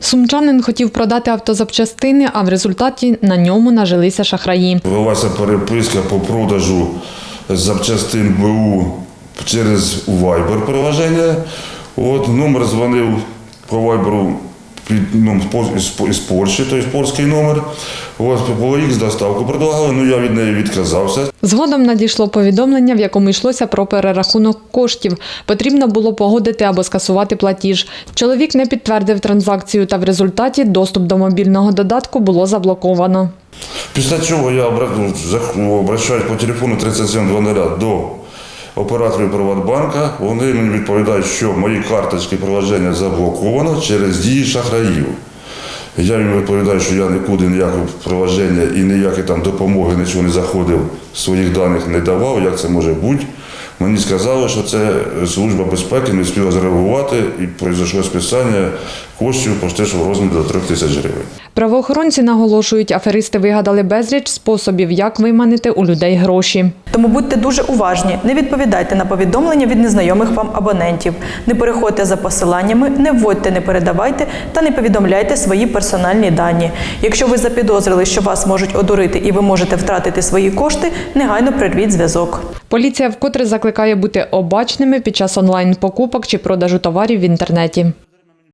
Сумчанин хотів продати автозапчастини, а в результаті на ньому нажилися шахраї. Велася переписка по продажу запчастин БУ через Viber приложення. От, номер дзвонив по Viber ну, з, з, з Польщі, тобто польський номер. От, по X доставку предлагали, ну я від неї відказався. Згодом надійшло повідомлення, в якому йшлося про перерахунок коштів. Потрібно було погодити або скасувати платіж. Чоловік не підтвердив транзакцію, та в результаті доступ до мобільного додатку було заблоковано. Після чого я обра- зах- обращаюсь по телефону 3700 до операторів Приватбанка. Вони мені відповідають, що мої карточки приложення заблоковано через дії шахраїв. Я їм відповідаю, що я нікуди ніяке приложення і ніякі там допомоги нічого не заходив, своїх даних не давав, як це може бути. Мені сказали, що це служба безпеки не встигла зреагувати і пройшло списання коштів почти що в розмірі до 3 тисяч гривень. Правоохоронці наголошують, аферисти вигадали безліч способів, як виманити у людей гроші. Тому будьте дуже уважні, не відповідайте на повідомлення від незнайомих вам абонентів, не переходьте за посиланнями, не вводьте, не передавайте та не повідомляйте свої персональні дані. Якщо ви запідозрили, що вас можуть одурити і ви можете втратити свої кошти, негайно прервіть зв'язок. Поліція вкотре закликає бути обачними під час онлайн покупок чи продажу товарів в інтернеті.